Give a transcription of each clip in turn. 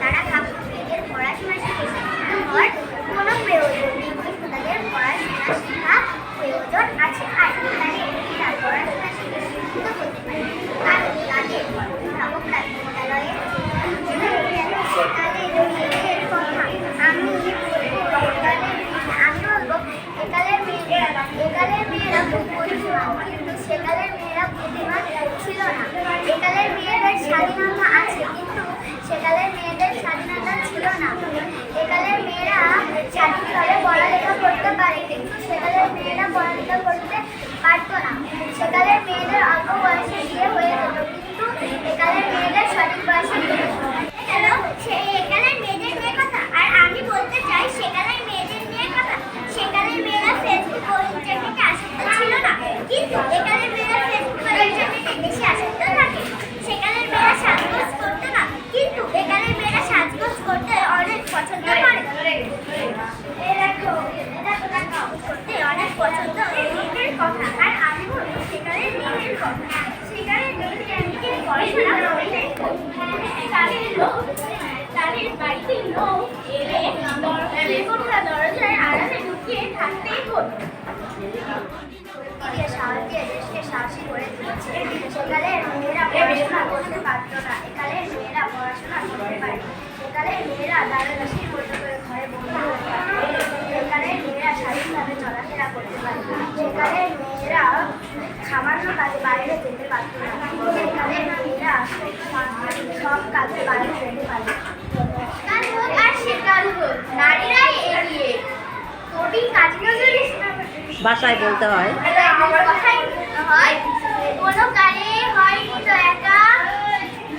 তারা ভাবত একালের মেয়েরা চাকরি পড়ালেখা করতে পারে কিন্তু সেকালের মেয়েরা পড়ালেখা করতে পারতো না সেকালের মেয়েদের অল্প বয়সে বিয়ে হয়ে যেত কিন্তু একালের মেয়েদের সঠিক বয়সে বিয়ে হতো না। হ্যালো সে একালের মেয়েদের নিয়ে কথা আর আমি বলতে চাই সেকালের মেয়েদের নিয়ে কথা সেকালের মেয়েরা ফেসবুক ও ইন্টারনেটে আসক্ত ছিল না কিন্তু একালের মেয়েরা ফেসবুক ও ইন্টারনেটে বেশি আসক্ত থাকে সেকালের মেয়েরা সাজগোজ করতো না কিন্তু একালের মেয়েরা সাজগোজ করতে অনেক পছন্দ করে এই দেখো, এই দেখো, দেখো, করতে অনেক পছন্দ মেয়েদের কথা আর আমি বলব সেকালের মেয়েদের কথা সেকালের মেয়েদের এমনিতে পড়াশোনা করলে তাদের লোক সাহসী করে তুলেছে সেকালের মেয়েরা পড়াশোনা করতে পারতো না। একালের মেয়েরা পড়াশোনা করতে পারে একালের মেয়েরা দাদা দাসির মতো করে ঘরে বন্ধু হতে মেয়েরা স্বাধীনভাবে চলাফেরা করতে পারে সেকালের মেয়েরা সামান্য কাজে বাইরে যেতে পারতো না। সেকালের মেয়েরা সব কাজে বাইরে যেতে পারে হোক আর সেকাল হোক নারীরাই এগিয়ে। কবি কাজী নজরুল ইসলাম বাসায় বলতে হয়। আমার কথাই হয় কোনো কালে হয়নি তো একা।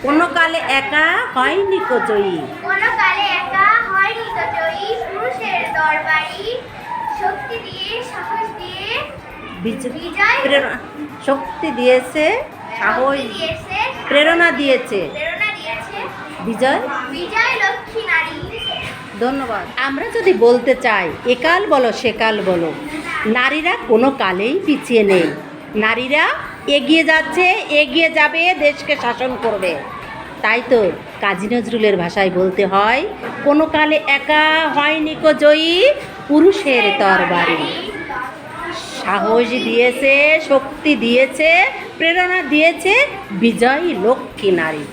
কোনো কালে একা হয়নি কো জয়ী। কোনো কালে একা হয়নি তো জয়ী। পুরুষের দরবারি শক্তি দিয়ে সাহস দিয়ে বিজয় শক্তি দিয়েছে সাহস দিয়েছে। প্রেরণা দিয়েছে। বিজয়? বিজয় লক্ষ্মী ধন্যবাদ। আমরা যদি বলতে চাই একাল বলো সেকাল বলো, নারীরা কোনো কালেই পিছিয়ে নেই। নারীরা এগিয়ে যাচ্ছে, এগিয়ে যাবে, দেশকে শাসন করবে। তাই তো কাজী নজরুলের ভাষায় বলতে হয়, কোনো কালে একা হয়নি জয়ী পুরুষের তরবারি। সাহস দিয়েছে, শক্তি দিয়েছে, প্রেরণা দিয়েছে বিজয়ী লক্ষ্মী নারী।